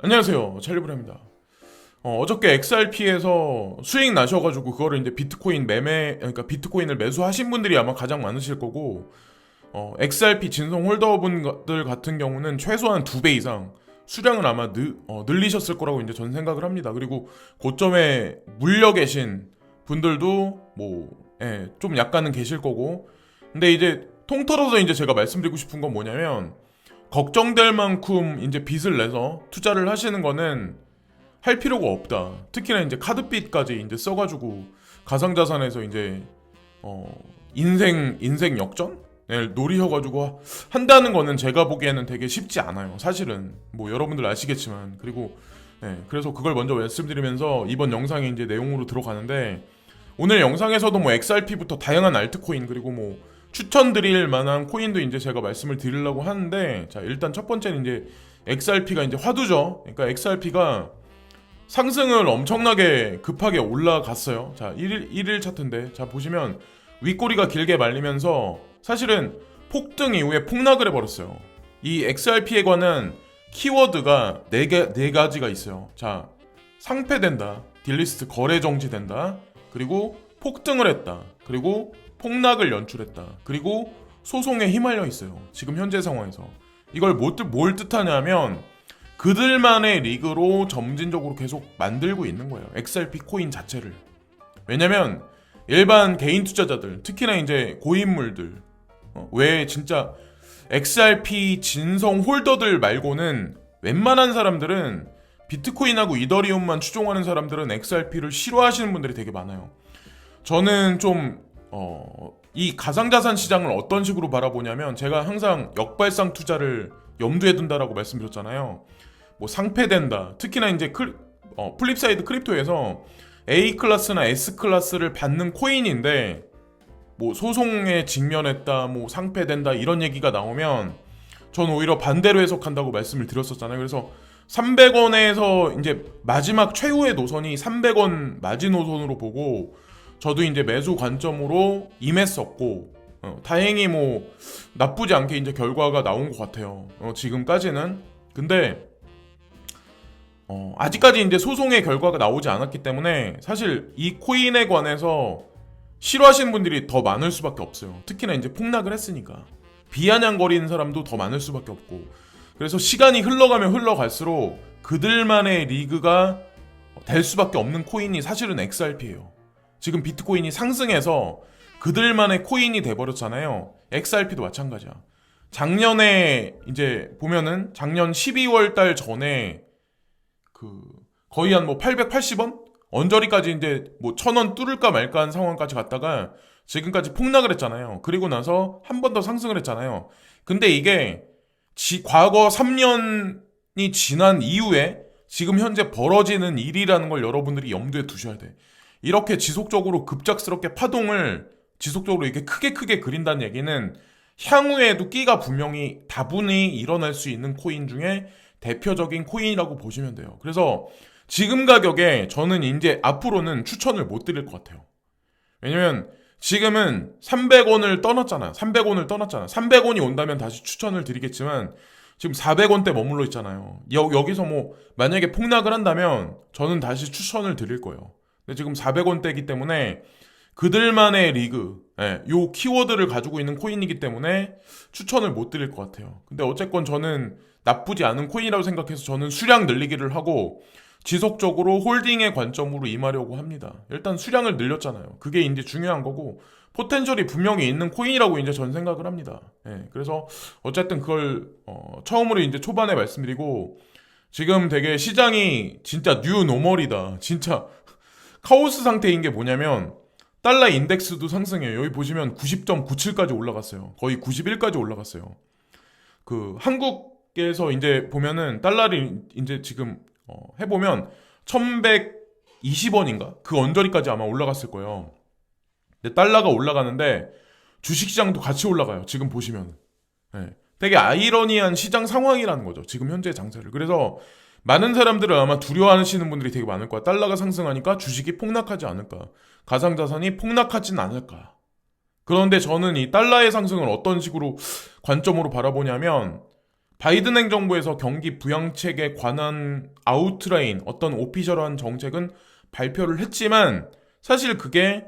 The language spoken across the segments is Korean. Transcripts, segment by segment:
안녕하세요. 찰리브라입니다. 어, 어저께 XRP에서 수익 나셔가지고 그거를 이제 비트코인 매매, 그러니까 비트코인을 매수하신 분들이 아마 가장 많으실 거고, 어, XRP 진성 홀더분들 같은 경우는 최소한 두 배 이상 수량을 아마 늘, 어, 늘리셨을 거라고 이제 저는 생각을 합니다. 그리고 고점에 물려 계신 분들도 뭐, 예, 좀 약간은 계실 거고, 근데 이제 통틀어서 이제 제가 말씀드리고 싶은 건 뭐냐면, 걱정될 만큼 이제 빚을 내서 투자를 하시는 거는 할 필요가 없다. 특히나 이제 카드빚까지 이제 써가지고 가상자산에서 이제 어 인생 인생 역전? 네, 노리셔가지고 한다는 거는 제가 보기에는 되게 쉽지 않아요. 사실은 뭐 여러분들 아시겠지만 그리고 네, 그래서 그걸 먼저 말씀드리면서 이번 영상의 이제 내용으로 들어가는데 오늘 영상에서도 뭐 XRP부터 다양한 알트코인 그리고 뭐 추천드릴 만한 코인도 이제 제가 말씀을 드리려고 하는데 자 일단 첫 번째는 이제 XRP가 이제 화두죠. 그러니까 XRP가 상승을 엄청나게 급하게 올라갔어요. 자 1일 1일 차트인데 자 보시면 윗꼬리가 길게 말리면서 사실은 폭등 이후에 폭락을 해버렸어요. 이 XRP에 관한 키워드가 네개네 가지가 있어요. 자 상패된다, 딜리스트 거래 정지된다, 그리고 폭등을 했다, 그리고 폭락을 연출했다. 그리고 소송에 휘말려 있어요. 지금 현재 상황에서. 이걸 뭐, 뜻- 뭘 뜻하냐면 그들만의 리그로 점진적으로 계속 만들고 있는 거예요. XRP 코인 자체를. 왜냐면 일반 개인 투자자들, 특히나 이제 고인물들, 어, 왜 진짜 XRP 진성 홀더들 말고는 웬만한 사람들은 비트코인하고 이더리움만 추종하는 사람들은 XRP를 싫어하시는 분들이 되게 많아요. 저는 좀 어, 이 가상자산 시장을 어떤 식으로 바라보냐면 제가 항상 역발상 투자를 염두에 둔다라고 말씀드렸잖아요. 뭐 상패된다. 특히나 이제 클, 어, 플립사이드 크립토에서 A 클래스나 S 클래스를 받는 코인인데 뭐 소송에 직면했다, 뭐 상패된다 이런 얘기가 나오면 전 오히려 반대로 해석한다고 말씀을 드렸었잖아요. 그래서 300원에서 이제 마지막 최후의 노선이 300원 마지노선으로 보고 저도 이제 매수 관점으로 임했었고 어, 다행히 뭐 나쁘지 않게 이제 결과가 나온 것 같아요. 어, 지금까지는 근데 어, 아직까지 이제 소송의 결과가 나오지 않았기 때문에 사실 이 코인에 관해서 싫어하시는 분들이 더 많을 수밖에 없어요. 특히나 이제 폭락을 했으니까 비아냥거리는 사람도 더 많을 수밖에 없고 그래서 시간이 흘러가면 흘러갈수록 그들만의 리그가 될 수밖에 없는 코인이 사실은 XRP예요. 지금 비트코인이 상승해서 그들만의 코인이 돼버렸잖아요. XRP도 마찬가지야. 작년에 이제 보면은 작년 12월 달 전에 그 거의 한 뭐 880원 언저리까지 이제 뭐 1000원 뚫을까 말까 한 상황까지 갔다가 지금까지 폭락을 했잖아요. 그리고 나서 한 번 더 상승을 했잖아요. 근데 이게 지, 과거 3년이 지난 이후에 지금 현재 벌어지는 일이라는 걸 여러분들이 염두에 두셔야 돼. 이렇게 지속적으로 급작스럽게 파동을 지속적으로 이렇게 크게 크게 그린다는 얘기는 향후에도 끼가 분명히 다분히 일어날 수 있는 코인 중에 대표적인 코인이라고 보시면 돼요. 그래서 지금 가격에 저는 이제 앞으로는 추천을 못 드릴 것 같아요. 왜냐면 지금은 300원을 떠났잖아. 300원을 떠났잖아. 300원이 온다면 다시 추천을 드리겠지만 지금 400원대 머물러 있잖아요. 여, 여기서 뭐 만약에 폭락을 한다면 저는 다시 추천을 드릴 거예요. 지금 400원대이기 때문에 그들만의 리그, 예, 요 키워드를 가지고 있는 코인이기 때문에 추천을 못 드릴 것 같아요. 근데 어쨌건 저는 나쁘지 않은 코인이라고 생각해서 저는 수량 늘리기를 하고 지속적으로 홀딩의 관점으로 임하려고 합니다. 일단 수량을 늘렸잖아요. 그게 이제 중요한 거고 포텐셜이 분명히 있는 코인이라고 이제 전 생각을 합니다. 예, 그래서 어쨌든 그걸 어, 처음으로 이제 초반에 말씀드리고 지금 되게 시장이 진짜 뉴 노멀이다. 진짜 카오스 상태인 게 뭐냐면 달러 인덱스도 상승해요. 여기 보시면 90.97까지 올라갔어요. 거의 91까지 올라갔어요. 그 한국에서 이제 보면은 달러를 이제 지금 어, 해보면 1120원인가 그 언저리까지 아마 올라갔을 거예요. 근데 달러가 올라가는데 주식시장도 같이 올라가요. 지금 보시면 네. 되게 아이러니한 시장 상황이라는 거죠. 지금 현재 장세를. 그래서 많은 사람들은 아마 두려워하시는 분들이 되게 많을 거야. 달러가 상승하니까 주식이 폭락하지 않을까. 가상자산이 폭락하진 않을까. 그런데 저는 이 달러의 상승을 어떤 식으로 관점으로 바라보냐면 바이든 행정부에서 경기 부양책에 관한 아웃라인 어떤 오피셜한 정책은 발표를 했지만 사실 그게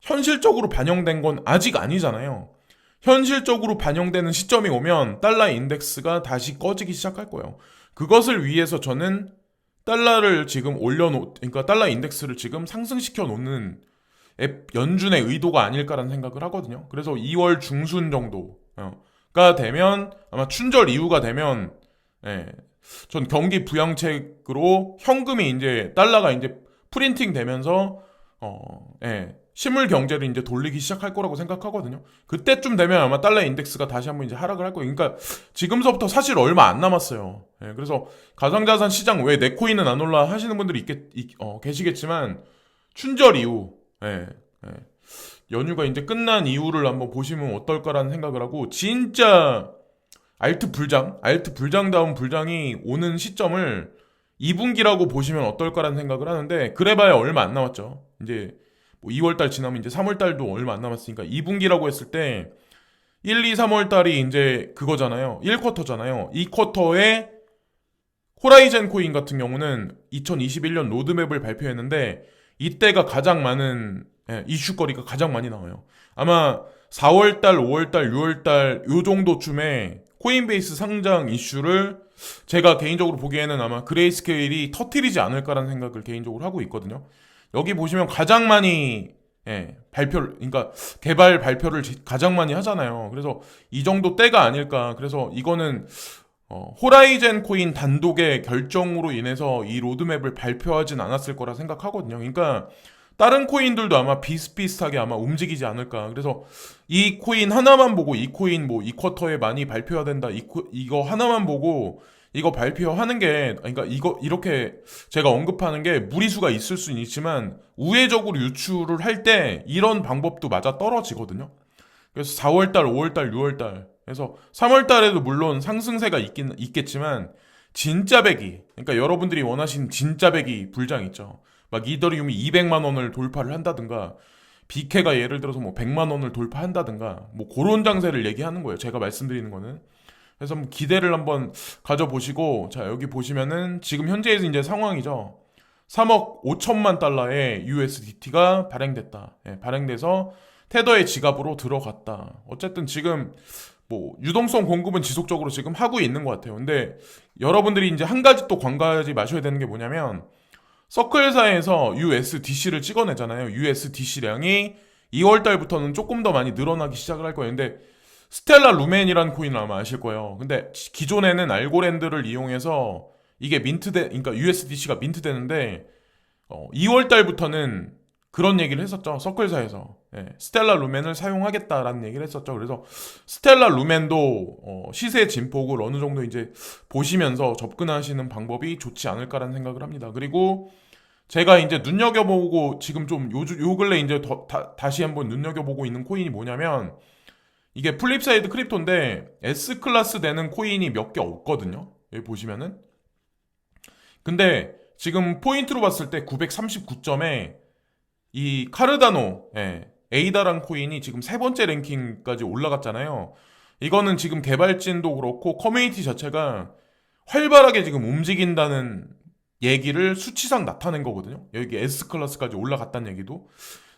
현실적으로 반영된 건 아직 아니잖아요. 현실적으로 반영되는 시점이 오면 달러 인덱스가 다시 꺼지기 시작할 거예요. 그것을 위해서 저는 달러를 지금 올려놓, 그러니까 달러 인덱스를 지금 상승시켜 놓는 앱 연준의 의도가 아닐까라는 생각을 하거든요. 그래서 2월 중순 정도가 되면 아마 춘절 이후가 되면 예, 전 경기 부양책으로 현금이 이제 달러가 이제 프린팅 되면서 어, 예, 실물 경제를 이제 돌리기 시작할 거라고 생각하거든요. 그때쯤 되면 아마 달러 인덱스가 다시 한번 이제 하락을 할 거예요. 그러니까 지금서부터 사실 얼마 안 남았어요. 예, 그래서 가상자산 시장 왜내 코인은 안 올라 하시는 분들이 있겠, 있- 어, 계시겠지만 춘절 이후 예, 예. 연휴가 이제 끝난 이후를 한번 보시면 어떨까라는 생각을 하고 진짜 알트 불장, 알트 불장다운 불장이 오는 시점을 2분기라고 보시면 어떨까라는 생각을 하는데 그래봐야 얼마 안 남았죠. 이제 뭐 2월달 지나면 이제 3월달도 얼마 안 남았으니까 2분기라고 했을 때 1, 2, 3월달이 이제 그거잖아요. 1쿼터잖아요. 2쿼터에 호라이젠 코인 같은 경우는 2021년 로드맵을 발표했는데 이때가 가장 많은 예, 이슈거리가 가장 많이 나와요. 아마 4월달, 5월달, 6월달 요 정도쯤에 코인베이스 상장 이슈를 제가 개인적으로 보기에는 아마 그레이스케일이 터트리지 않을까라는 생각을 개인적으로 하고 있거든요. 여기 보시면 가장 많이 예, 발표를 그러니까 개발 발표를 지- 가장 많이 하잖아요. 그래서 이 정도 때가 아닐까. 그래서 이거는 어, 호라이젠 코인 단독의 결정으로 인해서 이 로드맵을 발표하진 않았을 거라 생각하거든요. 그러니까 다른 코인들도 아마 비슷비슷하게 아마 움직이지 않을까. 그래서 이 코인 하나만 보고 이 코인 뭐 이 쿼터에 많이 발표해야 된다. 이 코- 이거 하나만 보고 이거 발표하는 게 그러니까 이거 이렇게 제가 언급하는 게 무리수가 있을 수는 있지만 우회적으로 유출을 할 때 이런 방법도 맞아 떨어지거든요. 그래서 4월 달, 5월 달, 6월 달 그래서 3월 달에도 물론 상승세가 있긴 있겠지만 진짜 배기 그러니까 여러분들이 원하시는 진짜 배기 불장 있죠. 막 이더리움이 200만 원을 돌파를 한다든가 비케가 예를 들어서 뭐 100만 원을 돌파한다든가 뭐 그런 장세를 얘기하는 거예요. 제가 말씀드리는 거는. 그래서 기대를 한번 가져보시고 자 여기 보시면은 지금 현재에서 이제 상황이죠. 3억 5천만 달러의 USDT가 발행됐다. 예, 발행돼서 테더의 지갑으로 들어갔다. 어쨌든 지금 뭐 유동성 공급은 지속적으로 지금 하고 있는 것 같아요. 근데 여러분들이 이제 한 가지 또 관가하지 마셔야 되는 게 뭐냐면 서클사에서 USDC를 찍어내잖아요. USDC량이 2월 달부터는 조금 더 많이 늘어나기 시작을 할 거예요. 근데 스텔라 루멘이라는 코인을 아마 아실 거예요. 근데 기존에는 알고랜드를 이용해서 이게 민트돼, 그러니까 USDC가 민트되는데 어, 2월 달부터는 그런 얘기를 했었죠. 서클사에서 예, 스텔라 루멘을 사용하겠다라는 얘기를 했었죠. 그래서 스텔라 루멘도 어, 시세 진폭을 어느 정도 이제 보시면서 접근하시는 방법이 좋지 않을까라는 생각을 합니다. 그리고 제가 이제 눈여겨보고 지금 좀 요, 요 근래 이제 더, 다, 다시 한번 눈여겨보고 있는 코인이 뭐냐면 이게 플립사이드 크립토인데 S 클래스 되는 코인이 몇 개 없거든요. 여기 보시면은. 근데 지금 포인트로 봤을 때 939점에 이 카르다노, 예, 에이다란 코인이 지금 세 번째 랭킹까지 올라갔잖아요. 이거는 지금 개발진도 그렇고 커뮤니티 자체가 활발하게 지금 움직인다는 얘기를 수치상 나타낸 거거든요. 여기 S 클래스까지 올라갔다는 얘기도.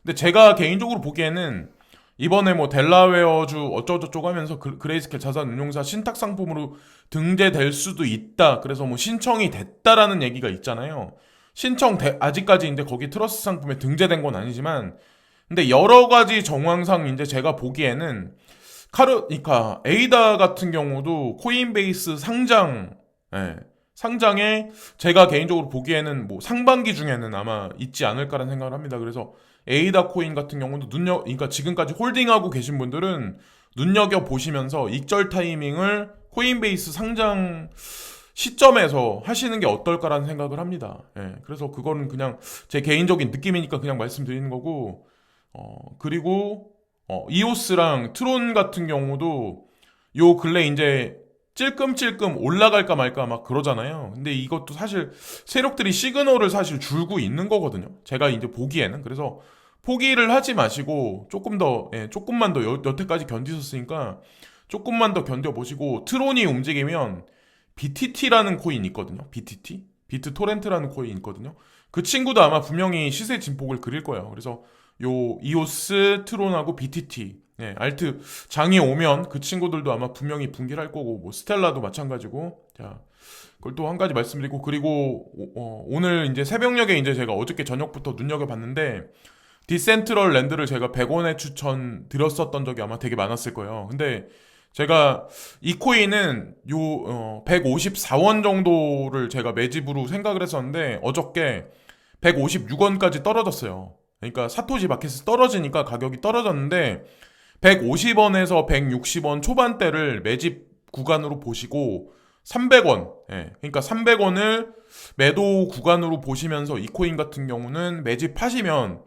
근데 제가 개인적으로 보기에는 이번에 뭐 델라웨어주 어쩌고저쩌고 하면서 그- 그레이스켈 자산 운용사 신탁 상품으로 등재될 수도 있다. 그래서 뭐 신청이 됐다라는 얘기가 있잖아요. 신청 대- 아직까지 이제 거기 트러스 상품에 등재된 건 아니지만 근데 여러 가지 정황상 이제 제가 보기에는 카르 그러니까 에이다 같은 경우도 코인베이스 상장 예, 상장에 제가 개인적으로 보기에는 뭐 상반기 중에는 아마 있지 않을까라는 생각을 합니다. 그래서 에이다 코인 같은 경우도 눈여 그러니까 지금까지 홀딩하고 계신 분들은 눈여겨 보시면서 익절 타이밍을 코인베이스 상장 시점에서 하시는 게 어떨까라는 생각을 합니다. 예, 그래서 그거는 그냥 제 개인적인 느낌이니까 그냥 말씀드리는 거고, 어, 그리고, 어, 이오스랑 트론 같은 경우도 요 근래 이제 찔끔찔끔 올라갈까 말까 막 그러잖아요. 근데 이것도 사실 세력들이 시그널을 사실 줄고 있는 거거든요. 제가 이제 보기에는. 그래서 포기를 하지 마시고 조금 더, 예, 조금만 더 여, 여태까지 견디셨으니까 조금만 더 견뎌 보시고 트론이 움직이면 BTT라는 코인 있거든요. BTT? 비트 토렌트라는 코인 있거든요. 그 친구도 아마 분명히 시세 진폭을 그릴 거예요. 그래서 요 이오스, 트론하고 BTT, 예, 알트 장이 오면 그 친구들도 아마 분명히 분기를 할 거고 뭐 스텔라도 마찬가지고 자 그걸 또 한 가지 말씀드리고 그리고 어, 오늘 이제 새벽녘에 이제 제가 어저께 저녁부터 눈여겨 봤는데 디센트럴 랜드를 제가 100원에 추천 드렸었던 적이 아마 되게 많았을 거예요. 근데 제가 이 코인은 요 어, 154원 정도를 제가 매집으로 생각을 했었는데 어저께 156원까지 떨어졌어요. 그러니까 사토시 마켓에서 떨어지니까 가격이 떨어졌는데 150원에서 160원 초반대를 매집 구간으로 보시고 300원, 예, 그러니까 300원을 매도 구간으로 보시면서 이 코인 같은 경우는 매집하시면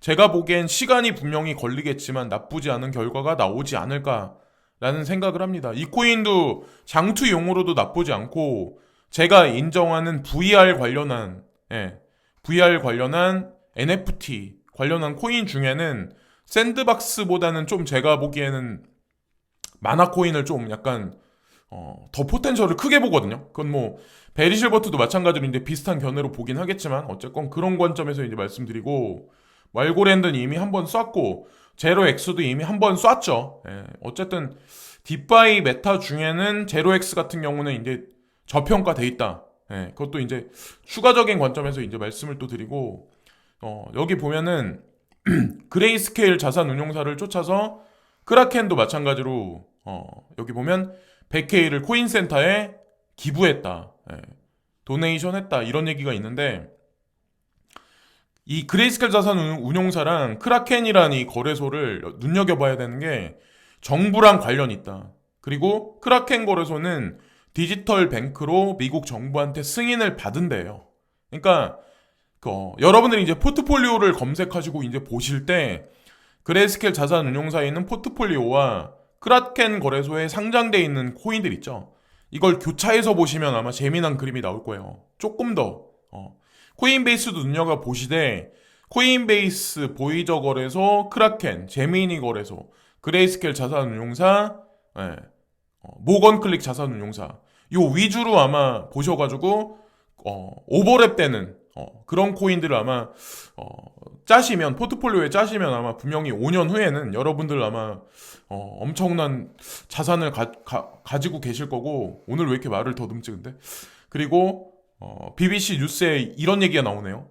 제가 보기엔 시간이 분명히 걸리겠지만 나쁘지 않은 결과가 나오지 않을까라는 생각을 합니다. 이 코인도 장투용으로도 나쁘지 않고 제가 인정하는 VR 관련한 예, VR 관련한 NFT 관련한 코인 중에는 샌드박스보다는 좀 제가 보기에는 마나 코인을 좀 약간 어, 더 포텐셜을 크게 보거든요. 그건 뭐 베리실버트도 마찬가지로 이제 비슷한 견해로 보긴 하겠지만 어쨌건 그런 관점에서 이제 말씀드리고 왈고랜드는 이미 한 번 쐈고 제로 엑스도 이미 한 번 쐈죠. 예, 어쨌든 딥바이 메타 중에는 제로 엑스 같은 경우는 이제 저평가돼 있다. 예, 그것도 이제 추가적인 관점에서 이제 말씀을 또 드리고 어, 여기 보면은 그레이스케일 자산 운용사를 쫓아서 크라켄도 마찬가지로 어, 여기 보면 100K를 코인센터에 기부했다. 예, 도네이션 했다. 이런 얘기가 있는데 이 그레이스케일 자산 운- 운용사랑 크라켄이라는 이 거래소를 눈여겨봐야 되는 게 정부랑 관련이 있다. 그리고 크라켄 거래소는 디지털 뱅크로 미국 정부한테 승인을 받은대요. 그러니까 그, 어, 여러분들이 이제 포트폴리오를 검색하시고 이제 보실 때 그레이스케일 자산 운용사에 있는 포트폴리오와 크라켄 거래소에 상장돼 있는 코인들 있죠. 이걸 교차해서 보시면 아마 재미난 그림이 나올 거예요. 조금 더 어, 코인베이스도 눈여겨 보시되 코인베이스, 보이저 거래소, 크라켄, 제미니 거래소, 그레이스케일 자산운용사, 예, 어, 모건클릭 자산운용사 요 위주로 아마 보셔가지고 어, 오버랩 되는 어, 그런 코인들을 아마 어, 짜시면 포트폴리오에 짜시면 아마 분명히 5년 후에는 여러분들 아마 어, 엄청난 자산을 가, 지고 계실 거고 오늘 왜 이렇게 말을 더듬지 근데 그리고 어, BBC 뉴스에 이런 얘기가 나오네요.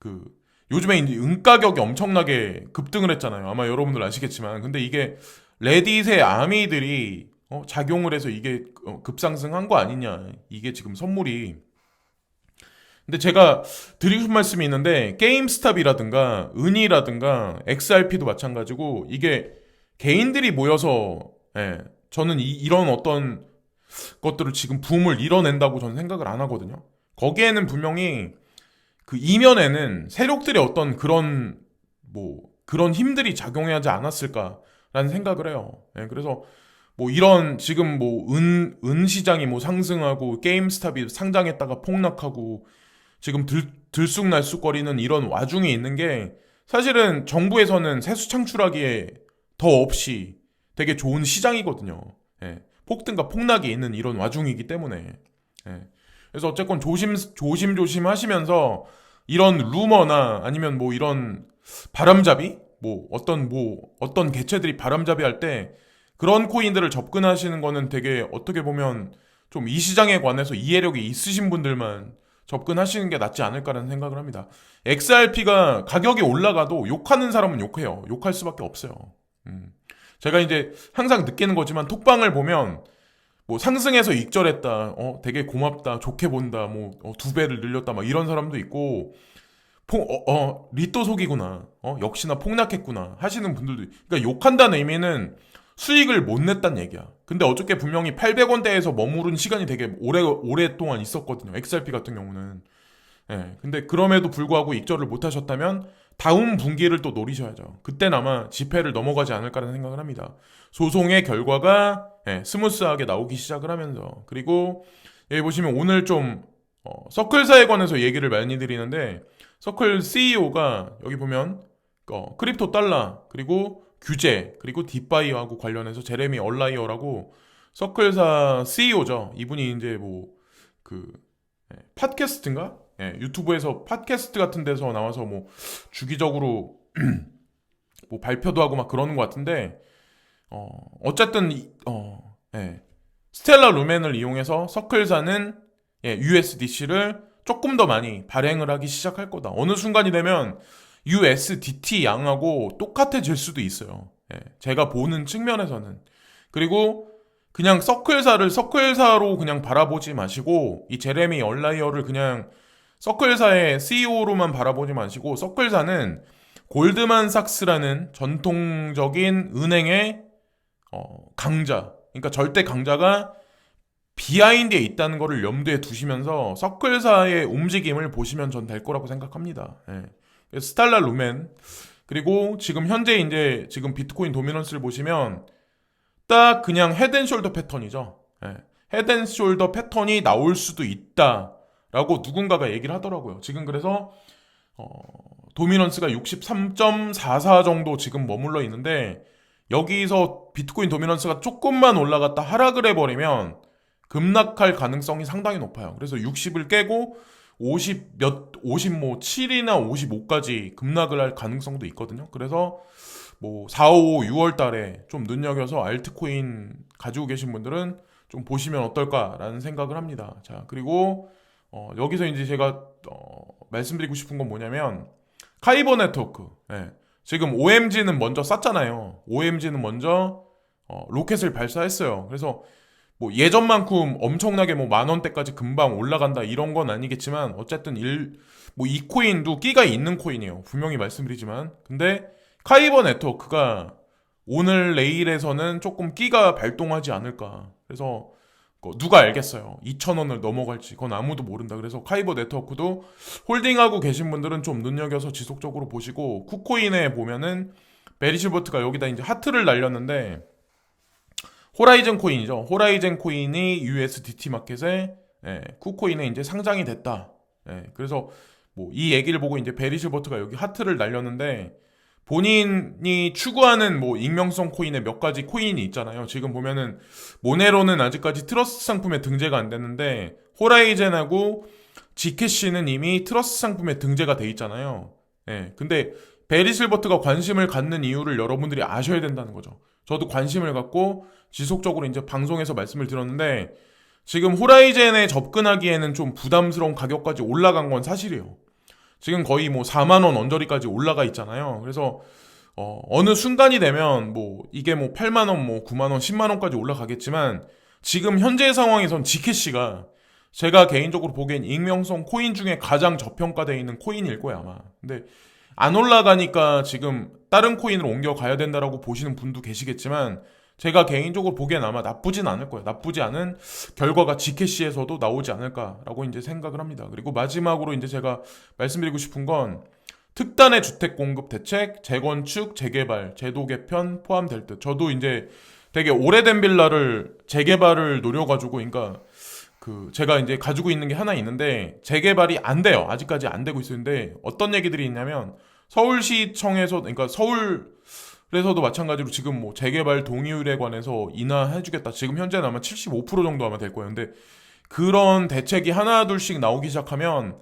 그 요즘에 이제 은 가격이 엄청나게 급등을 했잖아요. 아마 여러분들 아시겠지만 근데 이게 레딧의 아미들이 어, 작용을 해서 이게 어, 급상승한 거 아니냐. 이게 지금 선물이 근데 제가 드리고 싶은 말씀이 있는데 게임스탑이라든가 은이라든가 XRP도 마찬가지고 이게 개인들이 모여서 예, 저는 이, 이런 어떤 것들을 지금 붐을 이뤄낸다고 저는 생각을 안 하거든요. 거기에는 분명히 그 이면에는 세력들의 어떤 그런 뭐 그런 힘들이 작용하지 않았을까라는 생각을 해요. 예, 그래서 뭐 이런 지금 뭐 은 은 시장이 뭐 상승하고 게임스탑이 상장했다가 폭락하고 지금 들, 들쑥날쑥거리는 이런 와중에 있는 게 사실은 정부에서는 세수 창출하기에 더 없이 되게 좋은 시장이거든요. 예, 폭등과 폭락이 있는 이런 와중이기 때문에. 예. 그래서 어쨌건 조심 조심 조심 하시면서 이런 루머나 아니면 뭐 이런 바람잡이 뭐 어떤 뭐 어떤 개체들이 바람잡이 할 때 그런 코인들을 접근하시는 거는 되게 어떻게 보면 좀 이 시장에 관해서 이해력이 있으신 분들만 접근하시는 게 낫지 않을까라는 생각을 합니다. XRP가 가격이 올라가도 욕하는 사람은 욕해요. 욕할 수밖에 없어요. 음. 제가 이제 항상 느끼는 거지만 톡방을 보면 뭐 상승해서 익절했다, 어 되게 고맙다, 좋게 본다, 뭐두 배를 늘렸다, 막 이런 사람도 있고, 폭, 어, 어 리또 속이구나, 어 역시나 폭락했구나 하시는 분들도, 있- 그러니까 욕한다는 의미는 수익을 못 냈단 얘기야. 근데 어저께 분명히 800원대에서 머무른 시간이 되게 오래 오랫동안 있었거든요. XRP 같은 경우는. 예. 근데 그럼에도 불구하고 익절을 못 하셨다면 다음 분기를 또 노리셔야죠. 그땐 아마 지폐를 넘어가지 않을까라는 생각을 합니다. 소송의 결과가 예, 스무스하게 나오기 시작을 하면서 그리고 여기 보시면 오늘 좀 어, 서클사에 관해서 얘기를 많이 드리는데 서클 CEO가 여기 보면 어, 크립토 달러 그리고 규제 그리고 딥바이오하고 관련해서 제레미 얼라이어라고 서클사 CEO죠. 이분이 이제 뭐 그 팟캐스트인가? 예, 유튜브에서 팟캐스트 같은 데서 나와서 뭐 주기적으로 뭐 발표도 하고 막 그러는 것 같은데 어 어쨌든 이- 어 예. 스텔라 루멘을 이용해서 서클사는 예, USDC를 조금 더 많이 발행을 하기 시작할 거다. 어느 순간이 되면 USDT 양하고 똑같아질 수도 있어요. 예, 제가 보는 측면에서는. 그리고 그냥 서클사를 서클사로 그냥 바라보지 마시고 이 제레미 얼라이어를 그냥 서클사의 CEO로만 바라보지 마시고 서클사는 골드만삭스라는 전통적인 은행의 어, 강자, 그러니까 절대 강자가 비하인드에 있다는 것을 염두에 두시면서 서클사의 움직임을 보시면 전 될 거라고 생각합니다. 예. 스탈라 루멘 그리고 지금 현재 이제 지금 비트코인 도미넌스를 보시면 딱 그냥 헤드앤숄더 패턴이죠. 예. 헤드앤숄더 패턴이 나올 수도 있다라고 누군가가 얘기를 하더라고요. 지금 그래서 어, 도미넌스가 63.44 정도 지금 머물러 있는데 여기서 비트코인 도미넌스가 조금만 올라갔다 하락을 해버리면 급락할 가능성이 상당히 높아요. 그래서 60을 깨고 50 몇, 50뭐 7이나 55까지 급락을 할 가능성도 있거든요. 그래서 뭐 4, 5, 6월 달에 좀 눈여겨서 알트코인 가지고 계신 분들은 좀 보시면 어떨까라는 생각을 합니다. 자, 그리고 어, 여기서 이제 제가 어, 말씀드리고 싶은 건 뭐냐면 카이버 네트워크. 예. 지금 OMG는 먼저 쐈잖아요. OMG는 먼저 어, 로켓을 발사했어요. 그래서 뭐 예전만큼 엄청나게 뭐 만 원대까지 금방 올라간다 이런 건 아니겠지만 어쨌든 일 뭐 이 코인도 끼가 있는 코인이에요. 분명히 말씀드리지만 근데 카이버 네트워크가 오늘 내일에서는 조금 끼가 발동하지 않을까. 그래서 그 누가 알겠어요. 2,000원을 넘어갈지 그건 아무도 모른다. 그래서 카이버 네트워크도 홀딩하고 계신 분들은 좀 눈여겨서 지속적으로 보시고 쿠코인에 보면은 베리실버트가 여기다 이제 하트를 날렸는데 호라이즌 코인이죠. 호라이즌 코인이 USDT 마켓에 예, 쿠코인에 이제 상장이 됐다. 예, 그래서 뭐 이 얘기를 보고 이제 베리 실버트가 여기 하트를 날렸는데 본인이 추구하는 뭐 익명성 코인의 몇 가지 코인이 있잖아요. 지금 보면은 모네로는 아직까지 트러스트 상품에 등재가 안 됐는데 호라이젠하고 지캐시는 이미 트러스트 상품에 등재가 돼 있잖아요. 예. 근데 베리 실버트가 관심을 갖는 이유를 여러분들이 아셔야 된다는 거죠. 저도 관심을 갖고 지속적으로 이제 방송에서 말씀을 드렸는데 지금 호라이젠에 접근하기에는 좀 부담스러운 가격까지 올라간 건 사실이에요. 지금 거의 뭐 4만 원 언저리까지 올라가 있잖아요. 그래서 어, 어느 순간이 되면 뭐 이게 뭐 8만 원, 뭐 9만 원, 10만 원까지 올라가겠지만 지금 현재 상황에선 지캐시가 제가 개인적으로 보기엔 익명성 코인 중에 가장 저평가되어 있는 코인일 거야 아마. 근데 안 올라가니까 지금 다른 코인으로 옮겨가야 된다라고 보시는 분도 계시겠지만 제가 개인적으로 보기엔 아마 나쁘진 않을 거예요. 나쁘지 않은 결과가 지캐시에서도 나오지 않을까라고 이제 생각을 합니다. 그리고 마지막으로 이제 제가 말씀드리고 싶은 건 특단의 주택 공급 대책, 재건축, 재개발, 제도 개편 포함될 듯. 저도 이제 되게 오래된 빌라를 재개발을 노려가지고, 그러니까 그 제가 이제 가지고 있는 게 하나 있는데 재개발이 안 돼요. 아직까지 안 되고 있는데 어떤 얘기들이 있냐면 서울시청에서 그러니까 서울 에서도 마찬가지로 지금 뭐 재개발 동의율에 관해서 인하해주겠다. 지금 현재는 아마 75% 정도 아마 될 거예요. 근데 그런 대책이 하나 둘씩 나오기 시작하면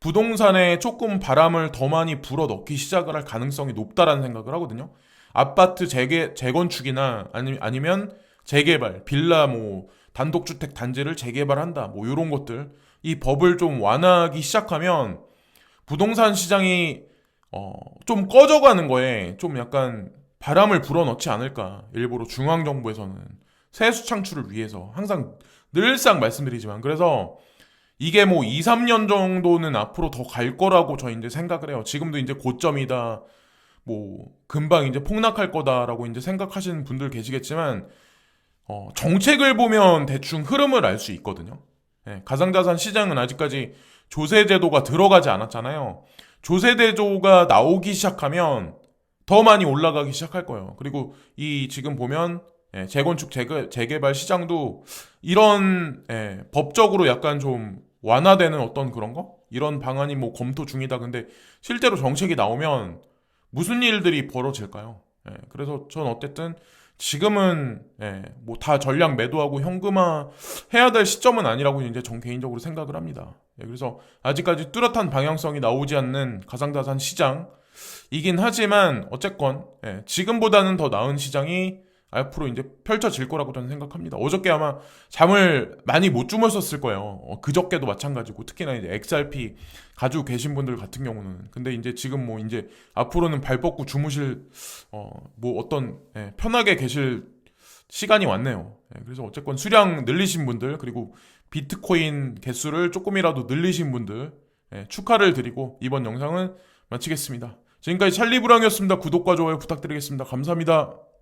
부동산에 조금 바람을 더 많이 불어 넣기 시작을 할 가능성이 높다라는 생각을 하거든요. 아파트 재개 재건축이나 아니, 아니면 재개발, 빌라 뭐 단독주택 단지를 재개발한다. 뭐 이런 것들 이 법을 좀 완화하기 시작하면 부동산 시장이 어, 좀 꺼져가는 거에 좀 약간 바람을 불어넣지 않을까. 일부러 중앙 정부에서는 세수 창출을 위해서 항상 늘상 말씀드리지만 그래서 이게 뭐 2, 3년 정도는 앞으로 더 갈 거라고 저 이제 생각을 해요. 지금도 이제 고점이다. 뭐 금방 이제 폭락할 거다라고 이제 생각하시는 분들 계시겠지만 어, 정책을 보면 대충 흐름을 알 수 있거든요. 예, 가상자산 시장은 아직까지 조세 제도가 들어가지 않았잖아요. 조세 제도가 나오기 시작하면 더 많이 올라가기 시작할 거예요. 그리고 이 지금 보면 예, 재건축 재개, 재개발 시장도 이런 예, 법적으로 약간 좀 완화되는 어떤 그런 거 이런 방안이 뭐 검토 중이다. 근데 실제로 정책이 나오면 무슨 일들이 벌어질까요? 예, 그래서 전 어쨌든 지금은 예, 뭐 다 전량 매도하고 현금화 해야 될 시점은 아니라고 이제 전 개인적으로 생각을 합니다. 예, 그래서 아직까지 뚜렷한 방향성이 나오지 않는 가상자산 시장 이긴 하지만 어쨌건 예, 지금보다는 더 나은 시장이 앞으로 이제 펼쳐질 거라고 저는 생각합니다. 어저께 아마 잠을 많이 못 주무셨을 거예요. 어, 그저께도 마찬가지고 특히나 이제 XRP 가지고 계신 분들 같은 경우는 근데 이제 지금 뭐 이제 앞으로는 발 뻗고 주무실 어 뭐 어떤 예, 편하게 계실 시간이 왔네요. 예, 그래서 어쨌건 수량 늘리신 분들 그리고 비트코인 개수를 조금이라도 늘리신 분들 예, 축하를 드리고 이번 영상은 마치겠습니다. 지금까지 찰리브랑이었습니다. 구독과 좋아요 부탁드리겠습니다. 감사합니다.